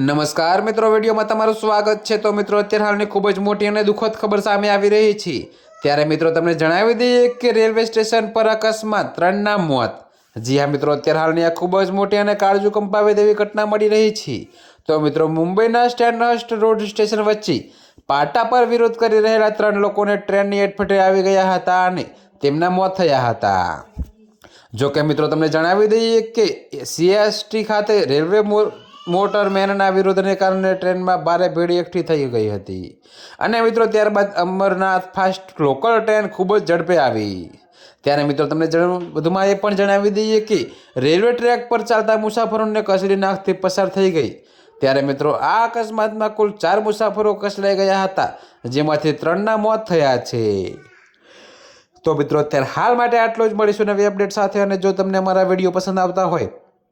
નમસ્કાર મિત્રો, વિડીયોમાં તમારું સ્વાગત છે. તો મિત્રો, અત્યારે હાલની ખૂબ જ મોટી અને દુઃખદ ખબર સામે આવી રહી છે. ત્યારે મિત્રો, તમને જણાવી દઈએ કે રેલવે સ્ટેશન પર અકસ્માત, ત્રણના મોત. જી હા મિત્રો, અત્યારે હાલની આ ખૂબ જ મોટી અને કાળજુ કંપાવે તેવી ઘટના મળી રહી છે. તો મિત્રો, મુંબઈના સ્ટેન્ડહર્સ્ટ રોડ સ્ટેશન વચ્ચે પાટા પર વિરોધ કરી રહેલા ત્રણ લોકોને ટ્રેનની એટફટે આવી ગયા હતા અને તેમના મોત થયા હતા. જો કે મિત્રો, તમને જણાવી દઈએ કે સીએસટી ખાતે રેલવે મોટરમેનના વિરોધને કારણે ટ્રેનમાં ભારે ભીડ એકઠી થઈ ગઈ હતી. અને મિત્રો, ત્યારબાદ અમરનાથ ફાસ્ટ લોકલ ટ્રેન ખૂબ જ ઝડપે આવી. ત્યારે મિત્રો, તમને વધુમાં એ પણ જણાવી દઈએ કે રેલવે ટ્રેક પર ચાલતા મુસાફરોને કચડી નાખથી પસાર થઈ ગઈ. ત્યારે મિત્રો, આ અકસ્માતમાં કુલ ચાર મુસાફરો કચડાઈ ગયા હતા, જેમાંથી ત્રણના મોત થયા છે. તો મિત્રો, અત્યારે હાલ માટે આટલો જ. મળીશું નવી અપડેટ સાથે અને જો તમને અમારા વીડિયો પસંદ આવતા હોય